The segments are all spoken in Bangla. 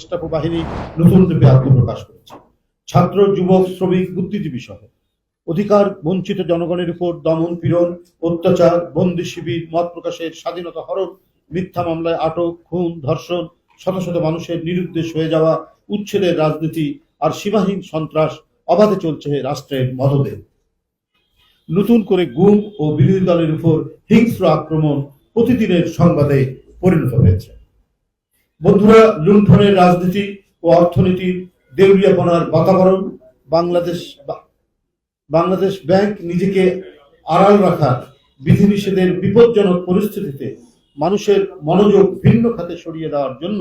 গেস্টাপো বাহিনী নতুন রূপে আত্মপ্রকাশ করেছে। ছাত্র, যুবক, শ্রমিক, বুদ্ধিজীবী সহ। অধিকার, বঞ্চিত জনগণের উপর দমন পীড়ন, অত্যাচার, বন্দি শিবির, মত প্রকাশের স্বাধীনতা হরণ, মিথ্যা মামলায় আটক, খুন, ধর্ষণ, শত শত মানুষের নিরুদ্দেশ হয়ে যাওয়া, উচ্ছেদের রাজনীতি আর সীমাহীন সন্ত্রাস অবাধে চলছে রাষ্ট্রের মদদে। নতুন করে গুম ও বিরোধী দলের উপর হিংস্র আক্রমণ প্রতিদিনের সংবাদে পরিণত হয়েছে। বন্ধুরা, লুণ্ঠনের রাজনীতি ও অর্থনীতির দেউলিয়াপনার বাতাবরণ বাংলাদেশ বাংলাদেশ ব্যাংক নিজেকে আড়াল রাখার বিধিনিষেধের বিপজ্জনক পরিস্থিতিতে মানুষের মনোযোগ ভিন্ন খাতে সরিয়ে দেওয়ার জন্য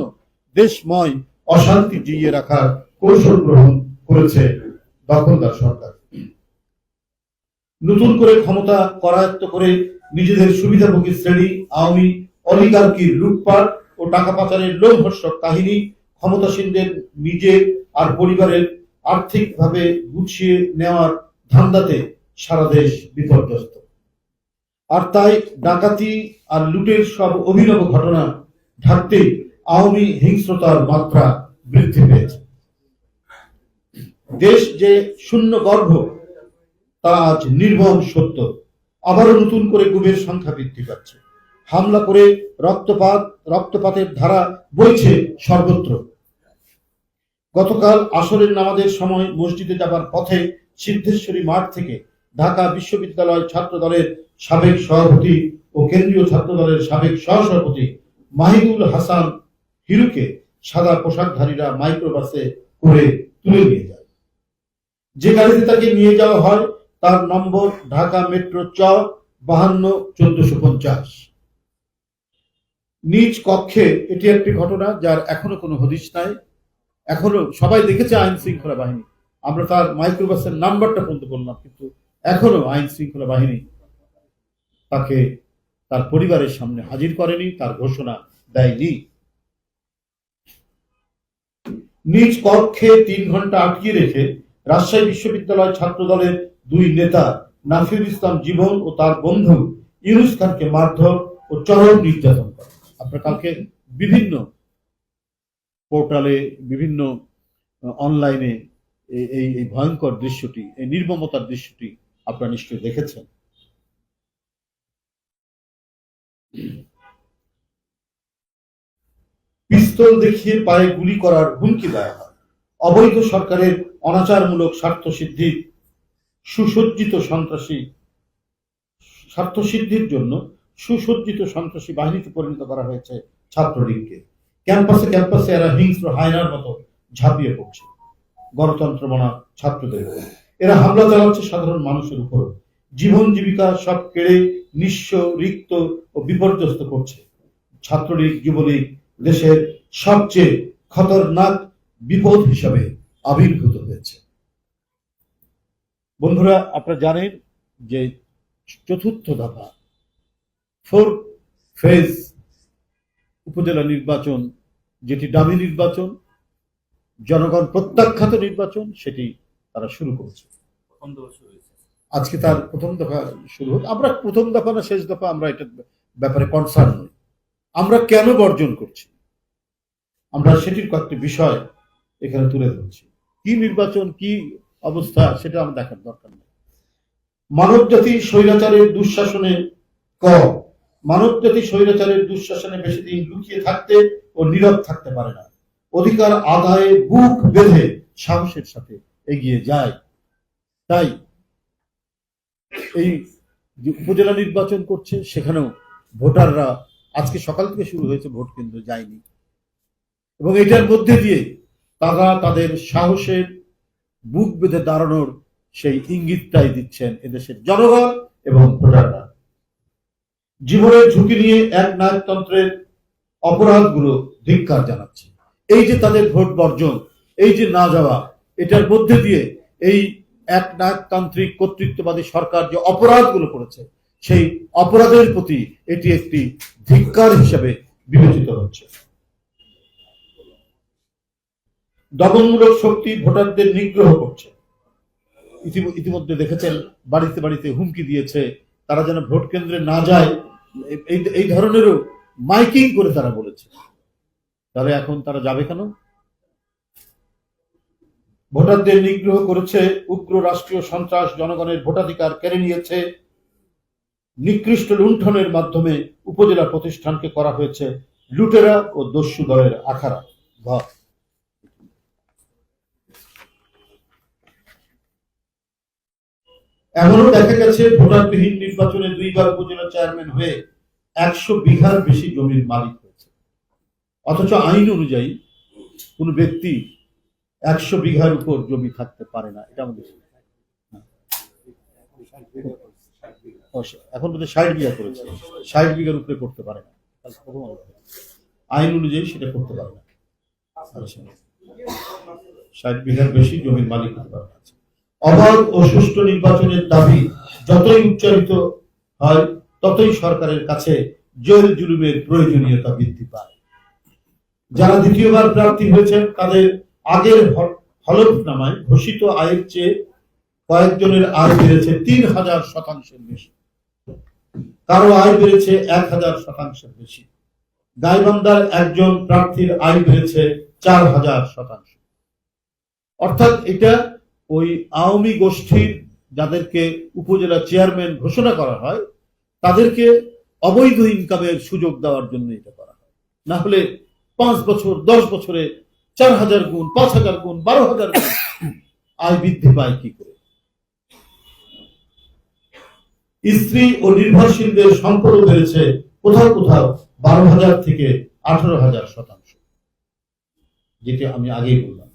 দেশময় অশান্তি জিইয়ে রাখার কৌশল গ্রহণ করেছে দখলদার সরকার। নতুন করে ক্ষমতা করায়ত্ত করে নিজেদের সুবিধাভোগী শ্রেণি, আওয়ামী অলিগার্কির লুটপাট ও টাকা পাচারের লোমহর্ষক কাহিনী ক্ষমতাসীনদের নিজে আর পরিবারের আর্থিকভাবে গুছিয়ে নেওয়ার ধান্দাতে সারা দেশ বিপর্যস্ত। আর তাই ডাকাতি আর লুটের সব অভিনব ঘটনা ঢাকতে আওয়ামী হিংস্রতার মাত্রা বৃদ্ধি পেয়েছে। দেশ যে শূন্য গর্ভ, তা আজ নির্মম সত্য। আবারও নতুন করে গুমের সংখ্যা বৃদ্ধি পাচ্ছে। হামলা করে রক্তপাত রক্তপাতের ধারা বইছে সর্বত্র। গতকাল আসরের নামাজের সময় মসজিদে যাবার পথে সিদ্ধেশ্বরী মাঠ থেকে ঢাকা বিশ্ববিদ্যালয় ছাত্র দলের সাবেক সভাপতি ও কেন্দ্রীয় ছাত্র দলের সাবেক সহসভাপতি মাহিদুল হাসান হিরুকে সাদা পোশাকধারীরা মাইক্রোবাসে করে তুলে নিয়ে যায়। যে গাড়িতে তাকে নিয়ে যাওয়া হয়, তার নম্বর ঢাকা মেট্রো চ বাহান্ন চোদ্দশো পঞ্চাশ। নিজ কক্ষে এটি একটি ঘটনা যার এখনও কোনো হদিশ নাই। এখনও সবাই দেখেছে আইন শৃঙ্খলা বাহিনী। আমরা তার মাইক্রোবাসের নাম্বারটা পর্যন্ত বললাম কিন্তু এখনও আইন শৃঙ্খলা বাহিনী তাকে তার পরিবারের সামনে হাজির করেনি, তার ঘোষণা দেয়নি। নিজ কক্ষে তিন ঘণ্টা আটকিয়ে রেখে রাজশাহী বিশ্ববিদ্যালয় ছাত্র দলের দুই নেতা নাফিউল ইসলাম জীবন ও তার বন্ধু ইউনুস খানকে মারধর ও চরম নির্যাতন করে। আপনার কালকে বিভিন্ন পোর্টালে, বিভিন্ন অনলাইনে এই এই ভয়ঙ্কর দৃশ্যটি, এই নির্মমতার দৃশ্যটি আপনারা নিশ্চয়ই দেখেছেন। পিস্তল দেখিয়ে পায়ে গুলি করার হুমকি দেওয়া হয়। অবৈধ সরকারের অনাচারমূলক স্বার্থ সিদ্ধির সুসজ্জিত সন্ত্রাসী স্বার্থ সিদ্ধির জন্য সুসজ্জিত সন্ত্রাসী বাহিনীতে পরিণত করা হয়েছে ছাত্রলীগকে। ক্যাম্পাসে ক্যাম্পাসে এরা হিংস্র হায়নার মতো ঝাঁপিয়ে পড়ছে। গণতন্ত্র মানা ছাত্রদের এরা হামলা চালাচ্ছে সাধারণ মানুষের উপর। জীবন জীবিকা সব কেড়ে নিঃস্ব, রিক্ত ও বিপর্যস্ত করছে। ছাত্রলীগ, যুবলীগ দেশের সবচেয়ে খতরনাক বিপদ হিসাবে আবির্ভূত হয়েছে। বন্ধুরা, আপনারা জানেন যে চতুর্থ দফা ফোর্থ ফেজ উপজেলা নির্বাচন যেটি দামি নির্বাচন জনগণ প্রত্যাখ্যাত নির্বাচন সেটি তারা শুরু করেছে। আজকে তার প্রথম দফা শুরু হচ্ছে। আমরা প্রথম দফা না শেষ দফা আমরা এটার ব্যাপারে কনসার্ন নই। আমরা কেন বর্জন করছি? আমরা সেটির কয়েকটি বিষয় এখানে তুলে ধরছি। কি নির্বাচন কি অবস্থা সেটা আমার দেখার দরকার নেই। মানব জাতি স্বৈরাচারের দুঃশাসনে ক মানব জাতি স্বৈরাচারের দুঃশাসনে বেশি দিন লুকিয়ে থাকতে ও নীরব থাকতে পারে না। অধিকার আদায়ে বুক বেঁধে সাহসের সাথে এগিয়ে যায়। তাই এই উপজেলা নির্বাচন করছে, সেখানেও ভোটাররা আজকে সকাল থেকে শুরু হয়েছে, ভোট কেন্দ্র যায়নি। এবং এটার মধ্যে দিয়ে তারা তাদের সাহসের বুক বেঁধে দাঁড়ানোর সেই ইঙ্গিতটাই দিচ্ছেন এদেশের জনগণ এবং ভোটাররা। জীবনের ঝুঁকি নিয়ে এক নায়কতন্ত্রের অপরাধগুলো ধিক্কার জানাচ্ছে। এই যে তাদের ভোট বর্জন, এই যে না যাওয়া, এটার মধ্যে দিয়ে এই এক নায়কতান্ত্রিক কর্তৃত্ববাদী সরকার যে অপরাধগুলো করেছে, সেই অপরাধের প্রতি এটি একটি ধিক্কার হিসেবে বিবেচিত হচ্ছে। দমনমূলক শক্তি ভোটারদের নিগ্রহ করছে। ইতিম- ইতিমধ্যে দেখেছেন, বাড়িতে বাড়িতে হুমকি দিয়েছে, তারা যেন ভোট কেন্দ্রে না যায় এই ধরনেরও মাইকিং করে তারা বলেছে। তাহলে এখন তারা যাবে কেন? ভোটারদের নিগ্রহ করেছে উগ্র রাষ্ট্রীয় সন্ত্রাস জনগণের ভোটাধিকার কেড়ে নিয়েছে। নিকৃষ্ট লুণ্ঠনের মাধ্যমে উপজেলা প্রতিষ্ঠানকে করা হয়েছে লুটেরা ও দস্যু দলের আখারা এমনও দেখা গেছে, ভোটারবিহীন নির্বাচনে দুইবার উপজেলা চেয়ারম্যান হয়ে একশো বিঘার বেশি জমির মালিক হয়েছে অথচ আইন অনুযায়ী কোনো ব্যক্তি একশো বিঘার উপর জমি থাকতে পারে না, এটা আমাদের এখন বোধহয় ষাট বিঘা করেছে ষাট বিঘার উপরে করতে পারে না। আইন অনুযায়ী সেটা করতে পারে না আচ্ছা। ষাট বিঘার বেশি জমির মালিক হতে পারে না। অবাধ ও সুষ্ঠু নির্বাচনের দাবি যতই উচ্চারিত হয়, ততই সরকারের কাছে জেল জুলুমের প্রয়োজনীয়তা বৃদ্ধি পায়। যারা দ্বিতীয়বার প্রার্থী হয়েছেন, তাদের আগের হলফনামায় ঘোষিত আয়ের চেয়ে কয়েকজনের আয় বেড়েছে তিন হাজার শতাংশের বেশি। কারও আয় বেড়েছে এক হাজার শতাংশের বেশি। গাইবান্ধার একজন প্রার্থীর আয় বেড়েছে চার হাজার শতাংশ। অর্থাৎ এটা ওই আওয়ামী গোষ্ঠীর যাদেরকে উপজেলা চেয়ারম্যান ঘোষণা করা হয়, তাদেরকে অবৈধ ইনকামের সুযোগ দেওয়ার জন্য এটা করা হয়। না হলে পাঁচ বছর, দশ বছরে চার হাজার গুণ, পাঁচ হাজার গুণ, বারো হাজার গুণ আয় বৃদ্ধি পায় কি করে? স্ত্রী ও নির্ভরশীলদের সম্পদও বেড়েছে কোথাও কোথাও বারো হাজার থেকে আঠারো হাজার শতাংশ, যেটি আমি আগেই বললাম।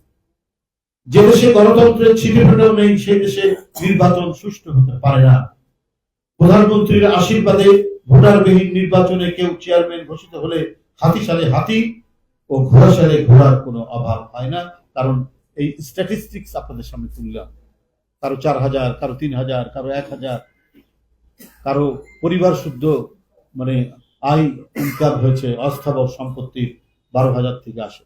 যে দেশে গণতন্ত্রের ছিটেফোঁটাও নেই, সেই দেশে নির্বাচন সুষ্ঠু হতে পারে না। প্রধানমন্ত্রীর আশীর্বাদে ভোটারবিহীন নির্বাচনে কেউ চেয়ারম্যান ঘোষিত হলে হাতি সালে হাতি ও ঘোড়া সালে ঘোড়ার কোনো অভাব হয় না। কারণ এই স্ট্যাটিস্টিক্স আপনাদের সামনে তুললাম। কারও চার হাজার, কারও তিন হাজার, কারও এক হাজার, কারও পরিবার শুদ্ধ মানে আয় ইনকাম হয়েছে, অস্থাবর সম্পত্তি বারো হাজার থেকে আসে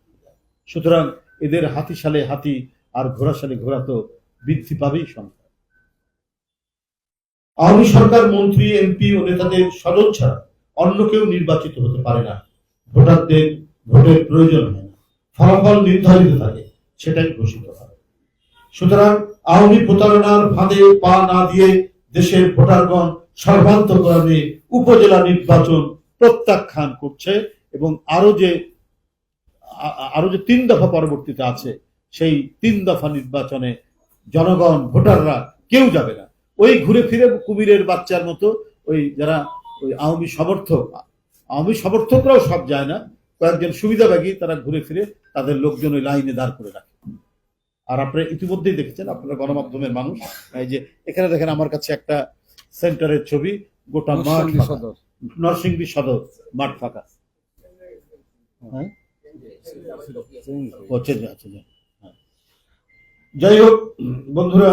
সুতরাং এদের হাতি সালে হাতি আর ঘোড়া সালে ঘোড়া তো বৃদ্ধি পাবেই সংখ্যা আওয়ামী সরকার, মন্ত্রী, এমপি ও নেতাদের সদল ছাড়া অন্য কেউ নির্বাচিত হতে পারে না। ভোটারদের ভোটের প্রয়োজন হয় না। ফলাফল নির্ধারিত থাকে, সেটাই ঘোষিত হয়। সুতরাং আওয়ামী প্রতারণার ফাঁদে পা না দিয়ে দেশের ভোটারগণ সর্বান্তকরণে উপজেলা নির্বাচন প্রত্যাখ্যান করছে এবং আরও যে আরও যে তিন দফা পরবর্তীতে আছে সেই তিন দফা নির্বাচনে জনগণ ভোটাররা কেউ যাবে না। ওই ঘুরে ফিরে কুমিরের বাচ্চার মতো ওই যারা ওই আওয়ামী সমর্থক আওয়ামী সমর্থকরাও সব যায় না। কয়েকজন সুবিধাভাগী তারা ঘুরে ফিরে তাদের লোকজন ওই লাইনে দাঁড় করে রাখে। আর আপনারা ইতিমধ্যেই দেখেছেন আপনারা গণমাধ্যমের মানুষ এই যে এখানে দেখেন আমার কাছে একটা সেন্টারের ছবি গোটা মাঠ সদর। নরসিংদী সদর মাঠ ফাঁকা। হ্যাঁ? আচ্ছা হ্যাঁ। যাই হোক বন্ধুরা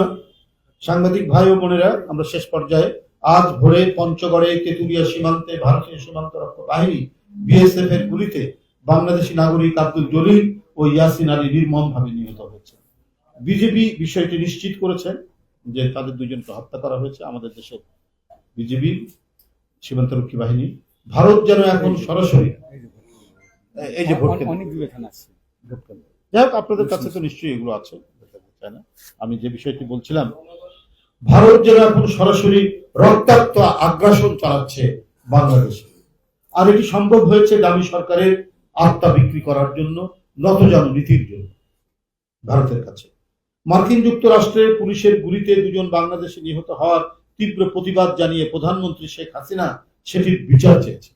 সাংবাদিক ভাই ও বোনেরা আমরা শেষ পর্যায়ে আজ ভোরে পঞ্চগড়ে তেতুলিয়া সীমান্তে ভারতীয় সীমান্ত রক্ষা বাহিনী বিএসএফ এর গুলিতে বাংলাদেশি নাগরিক আব্দুল জলিল ও ইয়াসিন আলী নির্মমভাবে নিহত হয়েছে। বিজেপি বিষয়টি নিশ্চিত করেছেন যে তাদের দুজনকে হত্যা করা হয়েছে। আমাদের দেশের বিজেপি সীমান্তরক্ষী বাহিনী। ভারত যেন এখন সরাসরি এই যে ভোট কেন্দ্র। যাই হোক আপনাদের কাছে তো নিশ্চয়ই এগুলো আছে। চাই না। আমি যে বিষয়টি বলছিলাম, ভারত যেন এখন সরাসরি রক্তাক্ত আগ্রাসন চালাচ্ছে বাংলাদেশে। আর এটি সম্ভব হয়েছে দামি সরকারের আত্মা বিক্রি করার জন্য, নতজানু নীতির জন্য ভারতের কাছে। মার্কিন যুক্তরাষ্ট্রের পুলিশের গুলিতে দুজন বাংলাদেশে নিহত হওয়ার তীব্র প্রতিবাদ জানিয়ে প্রধানমন্ত্রী শেখ হাসিনা সেটির বিচার চেয়েছেন।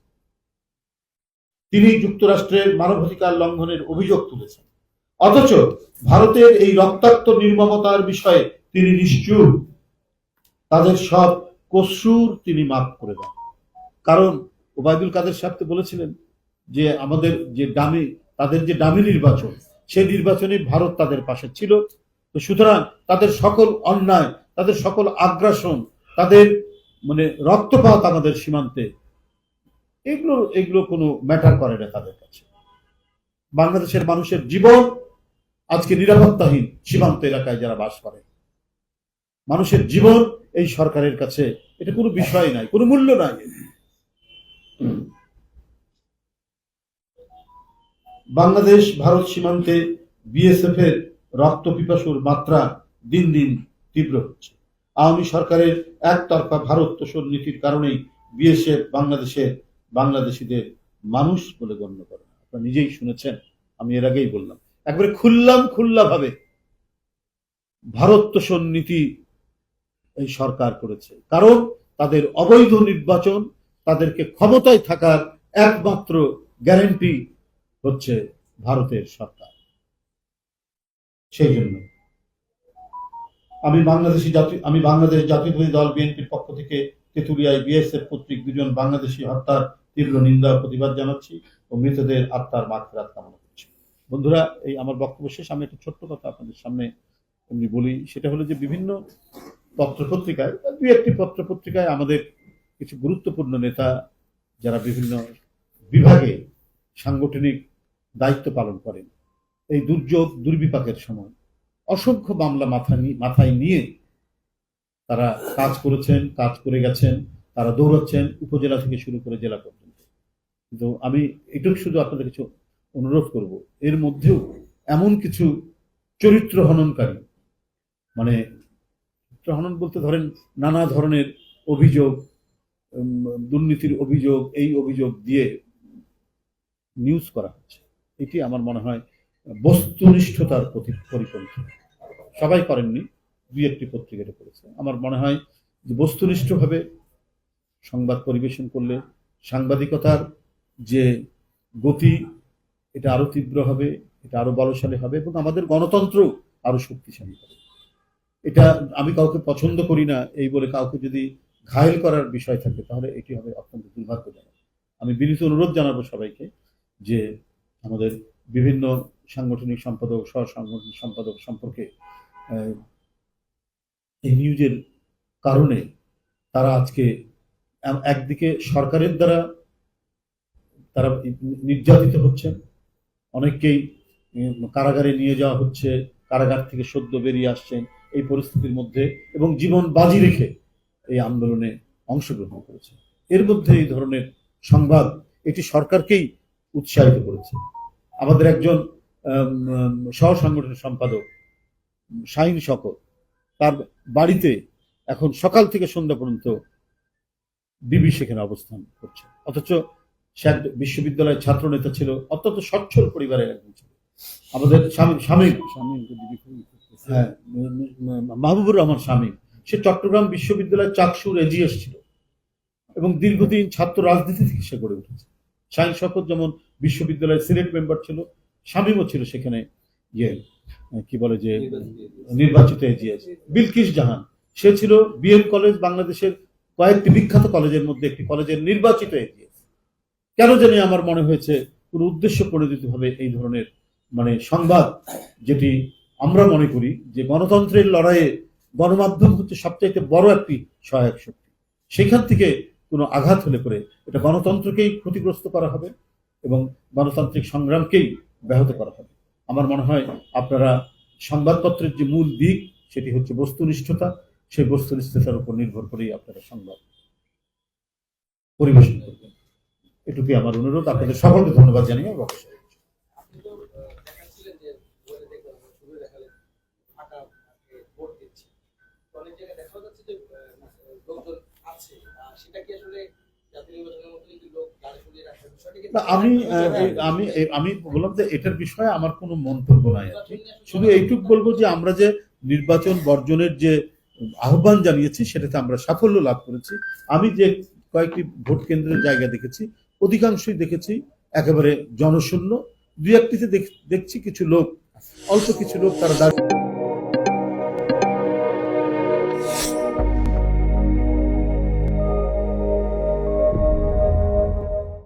তিনি যুক্তরাষ্ট্রের মানবাধিকার লঙ্ঘনের অভিযোগ তুলেছেন। অথচ ভারতের এই রক্তাক্ত নির্মমতার বিষয়ে তিনি নিশ্চুপ। তাদের সব কসুর তিনি মাফ করে দেন। কারণ ওবায়দুল কাদের সাহেব বলেছিলেন যে আমাদের যে দামি, তাদের যে দামি নির্বাচন, সেই নির্বাচনে ভারত তাদের পাশে ছিল। তো সুতরাং তাদের সকল অন্যায়, তাদের সকল আগ্রাসন, তাদের মানে রক্তপাত আমাদের সীমান্তে, এগুলো এগুলো কোনো ম্যাটার করে না তাদের কাছে। বাংলাদেশের মানুষের জীবন আজকে নিরাপত্তাহীন সীমান্ত এলাকায় যারা বাস করে। মানুষের জীবন এই সরকারের কাছে এটা কোনো বিষয় নাই, কোনো মূল্য নাই। বাংলাদেশ, ভারত সীমান্তে বিএসএফ এর রক্ত পিপাসুর মাত্রা দিন দিন তীব্র হচ্ছে। আওয়ামী সরকারের একতরফা ভারত তোষণ নীতির কারণেই বিএসএফ বাংলাদেশের বাংলাদেশিদের মানুষ বলে গণ্য করে আপনারা নিজেই শুনেছেন, আমি এর আগেই বললাম। একবারে খুললাম খুল্লা ভাবে ভারত তোষণ নীতি এই সরকার করেছে। কারণ তাদের অবৈধ নির্বাচন, তাদেরকে ক্ষমতায় থাকার একমাত্র গ্যারেন্টি হচ্ছে ভারতের সরকার। সেই জন্য আমি বাংলাদেশি জাতি, আমি বাংলাদেশ জাতীয়তাবাদী দল বিএনপির পক্ষ থেকে তেঁতুলিয়ায় বিএসএফ কর্তৃক দুজন বাংলাদেশি হত্যার তীব্র নিন্দা প্রতিবাদ জানাচ্ছি ও মৃতদের আত্মার মাগফিরাত কামনা বন্ধুরা, এই আমার বক্তব্য শেষ। আমি একটা ছোট্ট কথা আপনাদের সামনে এমনি বলি। সেটা হলো যে বিভিন্ন পত্রপত্রিকায় দুই একটি পত্রপত্রিকায় আমাদের কিছু গুরুত্বপূর্ণ নেতা, যারা বিভিন্ন বিভাগে সাংগঠনিক দায়িত্ব পালন করেন, এই দুর্যোগ, দুর্বিপাকের সময় অসংখ্য মামলা মাথা মাথায় নিয়ে তারা কাজ করেছেন, কাজ করে গেছেন, তারা দৌড়াচ্ছেন, উপজেলা থেকে শুরু করে জেলা পর্যন্ত। কিন্তু আমি এটুকু শুধু আপনাদের কিছু অনুরোধ করব, এর মধ্যেও এমন কিছু চরিত্র হননকারী মানে চরিত্র হনন বলতে ধরেন নানা ধরনের অভিযোগ দুর্নীতির অভিযোগ, এই অভিযোগ দিয়ে নিউজ করা হচ্ছে। এটি আমার মনে হয় বস্তুনিষ্ঠতার প্রতি পরিপন্থী। সবাই করেননি, দুই একটি পত্রিকাটা করেছে আমার মনে হয় যে বস্তুনিষ্ঠভাবে সংবাদ পরিবেশন করলে সাংবাদিকতার যে গতি এটা আরও তীব্র হবে, এটা আরও বলশালী হবে এবং আমাদের গণতন্ত্র আরও শক্তিশালী হবে। এটা আমি কাউকে পছন্দ করি না এই বলে কাউকে যদি ঘায়েল করার বিষয় থাকে তাহলে এটি হবে অত্যন্ত দুর্ভাগ্যজনক। আমি বিনীত অনুরোধ জানাব সবাইকে যে আমাদের বিভিন্ন সাংগঠনিক সম্পাদক সহ সাংগঠনিক সম্পাদক সম্পর্কে এই নিউজের কারণে তারা আজকে একদিকে সরকারের দ্বারা তারা নির্যাতিত হচ্ছেন অনেককেই কারাগারে নিয়ে যাওয়া হচ্ছে, কারাগার থেকে সদ্য বেরিয়ে আসছেন এই পরিস্থিতির মধ্যে এবং জীবন বাজি রেখে এই আন্দোলনে অংশগ্রহণ করেছে। এর মধ্যে এই ধরনের সংবাদ এটি সরকারকেই উৎসাহিত করেছে। আমাদের একজন সহ সাংগঠনিক সম্পাদক, শাহিন শকত, তার বাড়িতে এখন সকাল থেকে সন্ধ্যা পর্যন্ত বিবি সেখানে অবস্থান করছে। অথচ সে এক বিশ্ববিদ্যালয়ের ছাত্র নেতা ছিল, অত্যন্ত সচ্ছল পরিবারের একজন ছিল। আমাদের স্বামী স্বামী। হ্যাঁ মাহবুবুর রহমান স্বামী। সে চট্টগ্রাম বিশ্ববিদ্যালয়ের চাকসুর এজিএস ছিল এবং দীর্ঘদিন ছাত্র রাজনীতি থেকে সে গড়ে উঠেছে। শাহিন শকত যেমন বিশ্ববিদ্যালয়ের সিলেট মেম্বার ছিল, স্বামীও ছিল সেখানে ইয়ে কি বলে যে, নির্বাচিত এজিএস। বিলকিস জাহান, সে ছিল বিএম কলেজ বাংলাদেশের কয়েকটি বিখ্যাত কলেজের মধ্যে একটি কলেজের নির্বাচিত এজিএস। কেন জানি আমার মনে হয়েছে কোনো উদ্দেশ্য প্রণোদিত ভাবে এই ধরনের মানে সংবাদ যেটি আমরা মনে করি যে গণতন্ত্রের লড়াইয়ে গণমাধ্যম হচ্ছে সবচাইতে বড় একটি সহায়ক শক্তি। সেখান থেকে কোনো আঘাত হলে করে এটা গণতন্ত্রকেই ক্ষতিগ্রস্ত করা হবে এবং গণতান্ত্রিক সংগ্রামকেই ব্যাহত করা হবে। আমার মনে হয় আপনারা সংবাদপত্রের যে মূল দিক, সেটি হচ্ছে বস্তুনিষ্ঠতা। সেই বস্তুনিষ্ঠতার উপর নির্ভর করেই আপনারা সংবাদ পরিবেশন করবেন। এটুকুই আমার অনুরোধ। আপনাদের সকলকে ধন্যবাদ জানিয়ে না, আমি আমি আমি বললাম যে এটার বিষয়ে আমার কোনো মন্তব্য নাই। শুধু এইটুক বলব যে আমরা যে নির্বাচন বর্জনের যে আহ্বান জানিয়েছি সেটাতে আমরা সাফল্য লাভ করেছি। আমি যে কয়েকটি ভোট কেন্দ্রের জায়গা দেখেছি অধিকাংশই দেখেছি একেবারে জনশূন্য। দু একটিতে দেখ- দেখছি কিছু লোক অল্প কিছু লোক তারা দাঁড়িয়ে